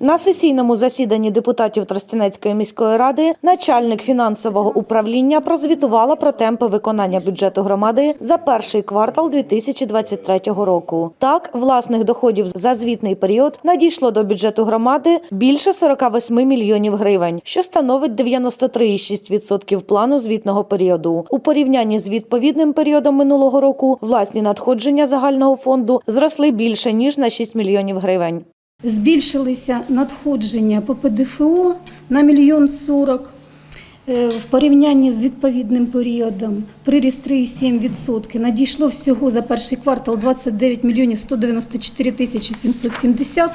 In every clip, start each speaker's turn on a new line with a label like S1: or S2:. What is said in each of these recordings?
S1: На сесійному засіданні депутатів Тростянецької міської ради начальник фінансового управління прозвітувала про темпи виконання бюджету громади за перший квартал 2023 року. Так, власних доходів за звітний період надійшло до бюджету громади більше 48 мільйонів гривень, що становить 93,6% плану звітного періоду. У порівнянні з відповідним періодом минулого року власні надходження загального фонду зросли більше ніж на 6 мільйонів гривень.
S2: Збільшилися надходження по ПДФО на мільйон сорок. Е, В порівнянні з відповідним періодом приріст 3,7%. Надійшло всього за перший квартал 29 мільйонів 194 тисячі 770.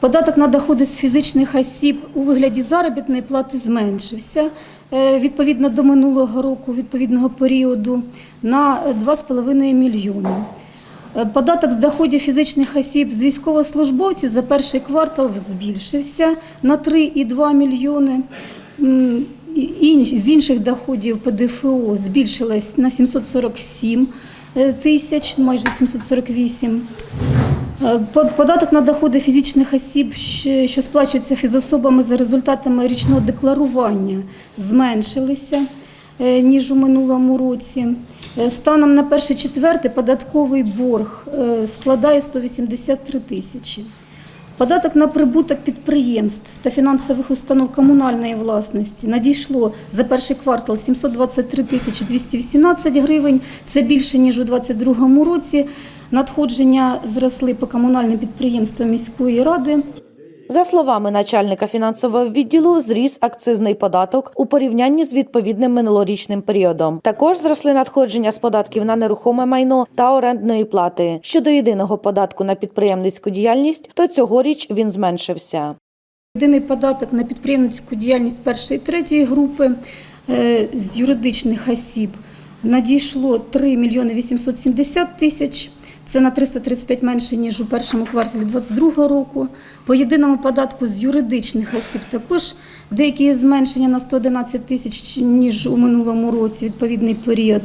S2: Податок на доходи з фізичних осіб у вигляді заробітної плати зменшився е, відповідно до минулого року, відповідного періоду, на 2,5 мільйони. Е, Податок з доходів фізичних осіб з військовослужбовців за перший квартал збільшився на 3,2 мільйони. З інших доходів ПДФО збільшилось на 747 е, тисяч, майже 748. Е, Податок на доходи фізичних осіб, що сплачуються фізособами за результатами річного декларування, зменшилися ніж у минулому році. Е, Станом на 1-4 податковий борг е, складає 183 тисячі. Податок на прибуток підприємств та фінансових установ комунальної власності надійшло за перший квартал 723 тисячі 218 гривень. Це більше ніж у 2022 році. Надходження зросли по комунальним підприємствам міської ради.
S1: За словами начальника фінансового відділу, зріс акцизний податок у порівнянні з відповідним минулорічним періодом. Також зросли надходження з податків на нерухоме майно та орендної плати. Щодо єдиного податку на підприємницьку діяльність, то цьогоріч він зменшився.
S2: Єдиний податок на підприємницьку діяльність першої і третьої групи е, з юридичних осіб надійшло 3 мільйони 870 тисяч. Це на 335 менше, ніж у першому кварталі 2022 року. По єдиному податку з юридичних осіб також деякі зменшення на 111 тисяч, ніж у минулому році, відповідний період.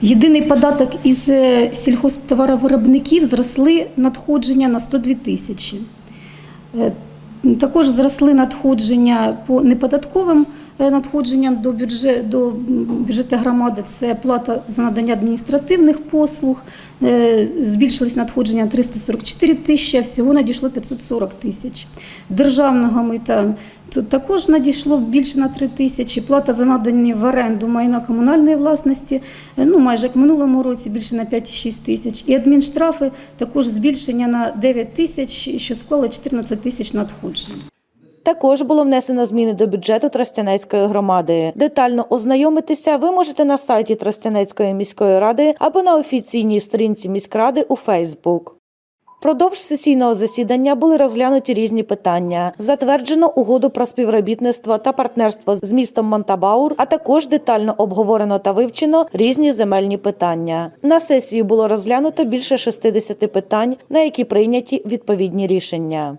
S2: Єдиний податок із е, сільхозтоваровиробників зросли надходження на 102 тисячі. Е, Також зросли надходження по неподатковим надходженням до бюджету, до бюджету громади. Це плата за надання адміністративних послуг. Е, Збільшились надходження 344 тисячі, а всього надійшло 540 тисяч. Державного мита також надійшло більше на 3 тисячі. Плата за надані в оренду майна комунальної власності, е, ну майже як в минулому році, більше на 5,6 тисяч. І адмінштрафи також збільшення на 9 тисяч, що склало 14 тисяч надходжень.
S1: Також було внесено зміни до бюджету Тростянецької громади. Детально ознайомитися ви можете на сайті Тростянецької міської ради або на офіційній сторінці міськради у Фейсбук. Продовж сесійного засідання були розглянуті різні питання. Затверджено угоду про співробітництво та партнерство з містом Монтабаур, а також детально обговорено та вивчено різні земельні питання. На сесії було розглянуто більше 60 питань, на які прийняті відповідні рішення.